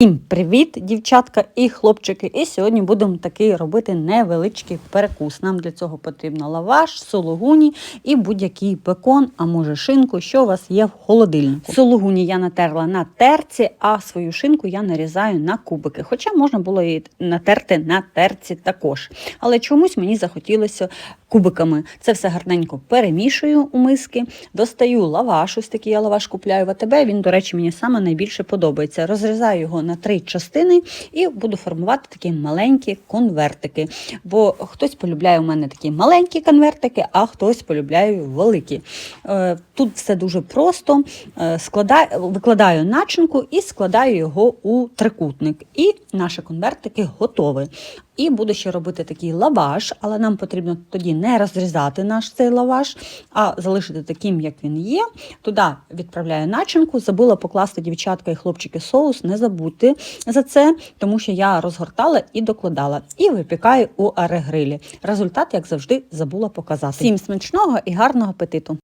Всім привіт, дівчатка і хлопчики! І сьогодні будемо такий робити невеличкий перекус. Нам для цього потрібно лаваш, сологуні і будь-який бекон, а може шинку, що у вас є в холодильнику. Сологуні я натерла на терці, а свою шинку я нарізаю на кубики. Хоча можна було її натерти на терці також. Але чомусь мені захотілося кубиками. Це все гарненько перемішую у миски, достаю лаваш, ось такий я лаваш купляю в АТБ. Він, до речі, мені саме найбільше подобається. Розрізаю його на три частини і буду формувати такі маленькі конвертики. Бо хтось полюбляє у мене такі маленькі конвертики, а хтось полюбляє великі. Е, Тут все дуже просто. Е, викладаю начинку і складаю його у трикутник. І наші конвертики готові. І буду ще робити такий лаваш, але нам потрібно тоді не розрізати наш цей лаваш, а залишити таким, як він є. Туди відправляю начинку. Забула покласти дівчатка і хлопчики соус. Не забудьте за це, тому що я розгортала і докладала. І випікаю у арегрилі. Результат, як завжди, забула показати. Всім смачного і гарного апетиту!